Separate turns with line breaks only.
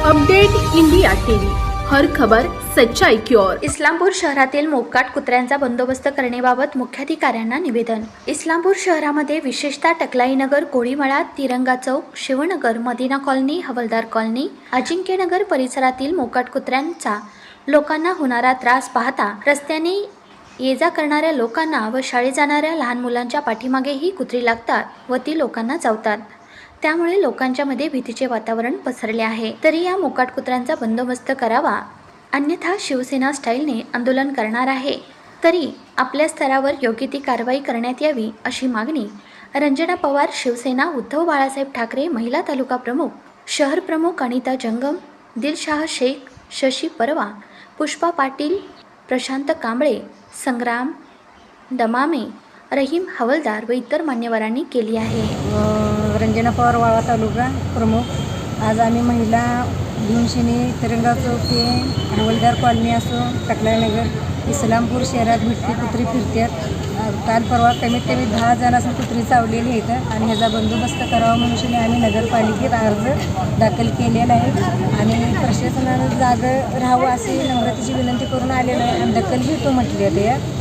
Update India TV. हर खबर सच्चाई की ओर.
इस्लामपूर शहरातील मोकाट कुत्र्यांचा बंदोबस्त करण्याबाबत मुख्याधिकाऱ्यांना निवेदन. इस्लामपूर शहरामध्ये विशेषतः टकलाईनगर कोळीमळा तिरंगा चौक शिवनगर मदिना कॉलनी हवलदार कॉलनी अजिंक्यनगर परिसरातील मोकाट कुत्र्यांचा लोकांना होणारा त्रास पाहता रस्त्याने ये जा करणाऱ्या लोकांना व शाळेत जाणाऱ्या लहान मुलांच्या पाठीमागे ही कुत्री लागतात व ती लोकांना चावतात त्यामुळे लोकांच्या मध्ये भीतीचे वातावरण पसरले आहे. तरी या मोकाट कुत्र्यांचा बंदोबस्त करावा. अन्यथा शिवसेना स्टाईलने आंदोलन करणार आहे. तरी आपल्या स्तरावर योग्य ती कारवाई करण्यात यावी अशी मागणी रंजना पवार शिवसेना उद्धव बाळासाहेब ठाकरे महिला तालुका प्रमुख शहर प्रमुख अनिता जंगम दिलशाह शेख शशी परवा पुष्पा पाटील प्रशांत कांबळे संग्राम दमामे रहीम हवलदार व इतर मान्यवरांनी केली आहे.
रंजना पवार वाळा तालुका प्रमुख. आज आम्ही महिला भीमशिनी तिरंगा चौक ते हवलदार कॉलनी असो टकलायनगर इस्लामपूर शहरात भिटकी कुत्री फिरते काल परवा कमीत कमी दहा जण असं कुत्री चावलेली आहेत आणि ह्याचा बंदोबस्त करावा म्हणून आम्ही नगरपालिकेत अर्ज दाखल केलेला आहे. आणि प्रशासनानं जागं राहावं अशी नम्रतेची विनंती करून आलेलं आहे आणि दखल घेतो म्हटली आहे. यात